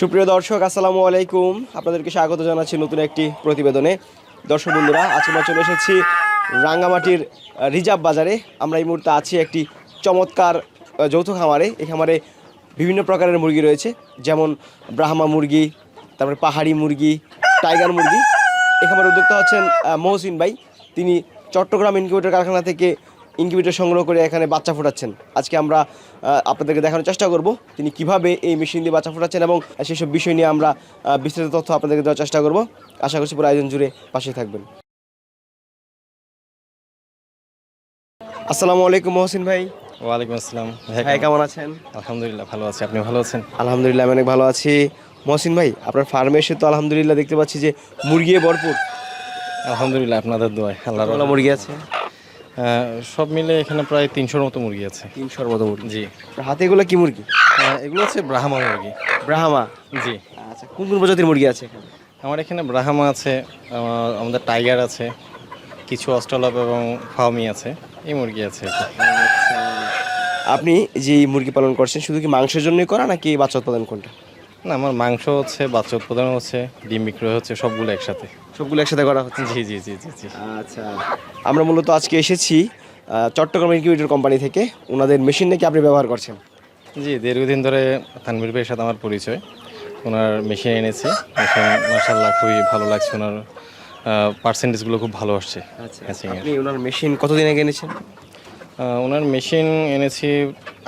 সুপ্রিয় দর্শক, আসসালামু আলাইকুম। আপনাদেরকে স্বাগত জানাচ্ছি নতুন একটি প্রতিবেদনে। দর্শক বন্ধুরা, আজ আমরা চলে এসেছি রাঙ্গামাটির রিজার্ভ বাজারে। আমরা এই মুহূর্তে আছি একটি চমৎকার যৌথ খামারে। এই খামারে বিভিন্ন প্রকারের মুরগি রয়েছে, যেমন ব্রাহ্মা মুরগি, তারপরে পাহাড়ি মুরগি, টাইগার মুরগি। এই খামারের উদ্যোক্তা হচ্ছেন মহসিন ভাই। তিনি চট্টগ্রাম ইনকিউবেটর কারখানা থেকে ইনকিউবেটর সংগ্রহ করে এখানে বাচ্চা ফোটাচ্ছেন। আজকে আমরা আপনাদেরকে দেখানোর চেষ্টা করব তিনি কীভাবে এই মেশিন দিয়ে বাচ্চা ফোটাচ্ছেন এবং সেসব বিষয় নিয়ে আমরা বিস্তারিত তথ্য আপনাদেরকে দেওয়ার চেষ্টা করব। আশা করছি পুরো আয়োজন জুড়ে পাশে থাকবেন। আসসালামু আলাইকুম মহসিন ভাই। ওয়ালাইকুম আসসালাম। ভাই কেমন আছেন? আলহামদুলিল্লাহ ভালো আছি। আপনি ভালো আছেন? আলহামদুলিল্লাহ আমি অনেক ভালো আছি। মহসিন ভাই আপনার ফার্মে এসে তো আলহামদুলিল্লাহ দেখতে পাচ্ছি যে মুরগি ভরপুর। আলহামদুলিল্লাহ আপনাদের দোয়ায় আল্লাহর কতগুলো মুরগি আছে? সব মিলে এখানে প্রায় তিনশোর মতো মুরগি আছে। তিনশোর মতো মুরগি। জি। হাতে এগুলো কি মুরগি? এগুলো হচ্ছে ব্রাহ্মা মুরগি। ব্রাহ্মা? জি। আচ্ছা কোন কোন প্রজাতির মুরগি আছে আমার এখানে ব্রাহ্মা আছে আমাদের টাইগার আছে কিছু অস্ট্রালপ এবং ফাউমি আছে এই মুরগি আছে আপনি যে মুরগি পালন করছেন শুধু কি মাংসের জন্যই করা নাকি বাচ্চা উৎপাদন কোনটা? না আমার মাংস হচ্ছে বাচ্চা উৎপাদন হচ্ছে ডিম বিক্রয় হচ্ছে সবগুলো একসাথে। সবগুলো একসাথে করা হচ্ছে? জি জি জি জি জি। আচ্ছা আমরা মূলত আজকে এসেছি চট্টগ্রাম ইনকিউবেটর কোম্পানি থেকে। ওনাদের মেশিন নাকি আপনি ব্যবহার করছেন? জি দীর্ঘদিন ধরে তানভীর ভাইয়ের সাথে আমার পরিচয়। ওনার মেশিন এনেছি। মেশিন মার্শাল্লাহ খুবই ভালো লাগছে। ওনার পার্সেন্টেজগুলো খুব ভালো আসছে। এর। আপনি ওনার মেশিন কতদিন আগে এনেছেন? ওনার মেশিন এনেছি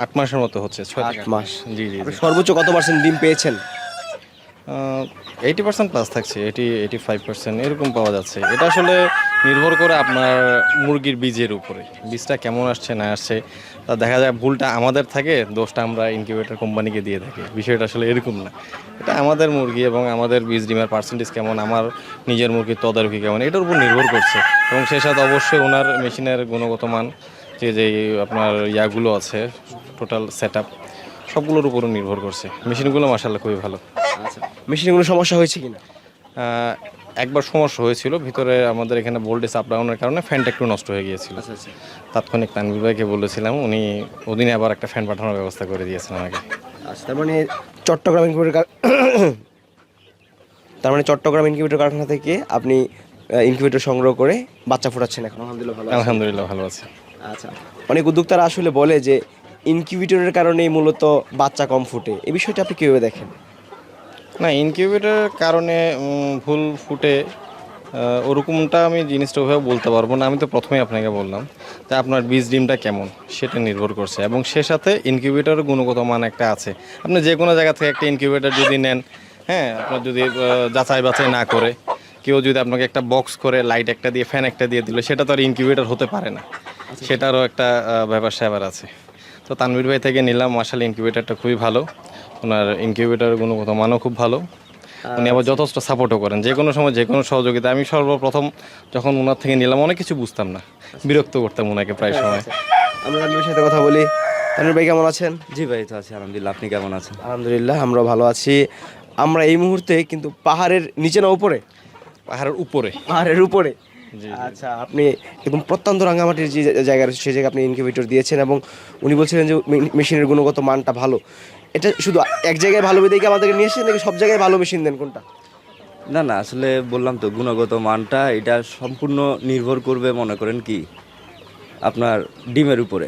আট মাসের মতো হচ্ছে ছয় আট মাস। জি জি আপনি সর্বোচ্চ কত পার্সেন্ট ডিম পেয়েছেন? এইটি পার্সেন্ট প্লাস থাকছে এটি এইটি ফাইভ পার্সেন্ট এরকম পাওয়া যাচ্ছে। এটা আসলে নির্ভর করে আপনার মুরগির বীজের উপরে। বীজটা কেমন আসছে না আসছে তা দেখা যায় ভুলটা আমাদের থাকে দোষটা আমরা ইনকিউবেটর কোম্পানিকে দিয়ে থাকি। বিষয়টা আসলে এরকম না। এটা আমাদের মুরগি এবং আমাদের বীজ ডিমের পার্সেন্টেজ কেমন আমার নিজের মুরগির তদারকি কেমন এটার উপর নির্ভর করছে। এবং সেই সাথে অবশ্যই ওনার মেশিনের গুণগত মান যে যে আপনার ইয়াগুলো আছে টোটাল সেট আপ সবগুলোর উপরও নির্ভর করছে। মেশিনগুলো মাসাল্লাহ খুবই ভালো। আচ্ছা মেশিনে কোনো সমস্যা হয়েছে কিনা? একবার সমস্যা হয়েছিল ভিতরে আমাদের এখানে ভোল্টেজ আপ ডাউনের কারণে ফ্যানটা একটু নষ্ট হয়ে গিয়েছিল। আচ্ছা আচ্ছা। তাৎক্ষণিক তানভীর ভাইকে বলেছিলাম উনি ওদিনে আবার একটা ফ্যান পাঠানোর ব্যবস্থা করে দিয়েছেন আমাকে। আচ্ছা তার মানে চট্টগ্রাম ইনকিউবেটর তার মানে চট্টগ্রাম ইনকিউবেটর কারখানা থেকে আপনি ইনকিউবেটর সংগ্রহ করে বাচ্চা ফোটাচ্ছেন এখন? আলহামদুলিল্লাহ ভালো আলহামদুলিল্লাহ ভালো আছে। আচ্ছা। অনেক উদ্যোক্তারা আসলে বলে যে ইনকিউবেটরের কারণেই মূলত বাচ্চা কম ফুটে। এই বিষয়টা আপনি কীভাবে দেখেন? না ইনকিউবেটরের কারণে ভুল ফুটে ওরকমটা আমি জিনিসটা ওভাবে বলতে পারব না। আমি তো প্রথমেই আপনাকে বললাম যে আপনার বীজ ডিমটা কেমন সেটা নির্ভর করছে। এবং সে সাথে ইনকিউবেটরের গুণগত মান একটা আছে। আপনি যে কোনো জায়গা থেকে একটা ইনকিউবেটর যদি নেন হ্যাঁ আপনার যদি যাচাই বাছাই না করে কেউ যদি আপনাকে একটা বক্স করে লাইট একটা দিয়ে ফ্যান একটা দিয়ে দিল সেটা তো আর ইনকিউবেটর হতে পারে না। সেটারও একটা ব্যাপার স্যাপার আছে। তো তানভীর ভাই থেকে নিলাম মার্শাল ইনকিউবেটরটা খুবই ভালো। ওনার ইনকিউবেটর গুণগত মানও খুব ভালো। উনি আবার যথেষ্ট সাপোর্টও করেন। যে কোনো সময় যে কোনো সহযোগিতা। আমি সর্বপ্রথম যখন ওনার থেকে নিলাম অনেক কিছু বুঝতাম না। বিরক্ত করতাম ওনাকে প্রায় সময়। আমরা তানভীর সাথে কথা বলি। তানভীর ভাই কেমন আছেন? জি ভাই তো আছি। আলহামদুলিল্লাহ আপনি কেমন আছেন? আলহামদুলিল্লাহ আমরা ভালো আছি। আমরা এই মুহূর্তে কিন্তু পাহাড়ের নিচে না উপরে? পাহাড়ের উপরে। পাহাড়ের উপরে। আচ্ছা আপনি একদম প্রত্যন্ত রাঙ্গামাটির যে জায়গা রয়েছে সেই জায়গায় আপনি ইনকিউবেটর দিয়েছেন এবং উনি বলছিলেন যে মেশিনের গুণগত মানটা ভালো। এটা শুধু এক জায়গায় ভালো দেখে আমাদেরকে নিয়ে এসেছেন নাকি সব জায়গায় ভালো মেশিন দেন কোনটা? না না আসলে বললাম তো গুণগত মানটা এটা সম্পূর্ণ নির্ভর করবে মনে করেন কি আপনার ডিমের উপরে।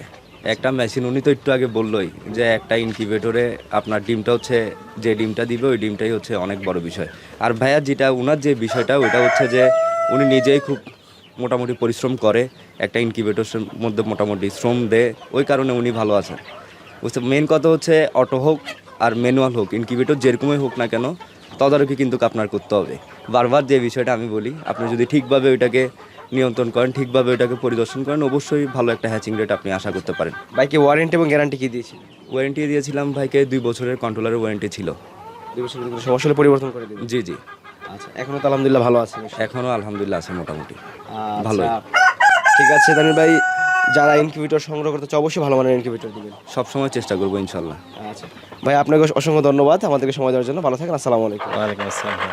একটা মেশিন উনি তো একটু আগে বললোই যে একটা ইনকিউবেটরে আপনার ডিমটা হচ্ছে যে ডিমটা দিবে ওই ডিমটাই হচ্ছে অনেক বড় বিষয়। আর ভাইয়া যেটা ওনার যে বিষয়টা ওটা হচ্ছে যে উনি নিজেই খুব মোটামুটি পরিশ্রম করে একটা ইনকিউবেটরের মধ্যে মোটামুটি শ্রম দেয় ওই কারণে উনি ভালো আছেন। বুঝতে মেন কথা হচ্ছে অটো হোক আর ম্যানুয়াল হোক ইনকিউবেটর যেরকমই হোক না কেন তদারকি কিন্তু আপনার করতে হবে। বারবার যে বিষয়টা আমি বলি আপনি যদি ঠিকভাবে ওইটাকে নিয়ন্ত্রণ করেন ঠিকভাবে ওইটাকে পরিদর্শন করেন অবশ্যই ভালো একটা হ্যাচিং রেট আপনি আশা করতে পারেন। বাইকে ওয়ারেন্টি এবং গ্যারান্টি কী দিয়েছিল ওয়ারেন্টি দিয়েছিলাম ভাইকে দুই বছরের কন্ট্রোলারের ওয়ারেন্টি ছিল। দুই বছর সমস্যা পরিবর্তন করে জি জি। আচ্ছা এখনও তো আলহামদুলিল্লাহ ভালো আছে এখনও আলহামদুলিল্লাহ আছে মোটামুটি। ভালো ঠিক আছে তানির ভাই যারা ইনকিউবেটর সংগ্রহ করতে চায় অবশ্যই ভালো মানের ইনকিউবেটর দিবেন। সবসময় চেষ্টা করব ইনশাল্লাহ আচ্ছা ভাই আপনাকে অসংখ্য ধন্যবাদ। আমাদেরকে সময় দেওয়ার জন্য। ভালো থাকেন আসসালামু আলাইকুম। ওয়ালাইকুম আসসালাম।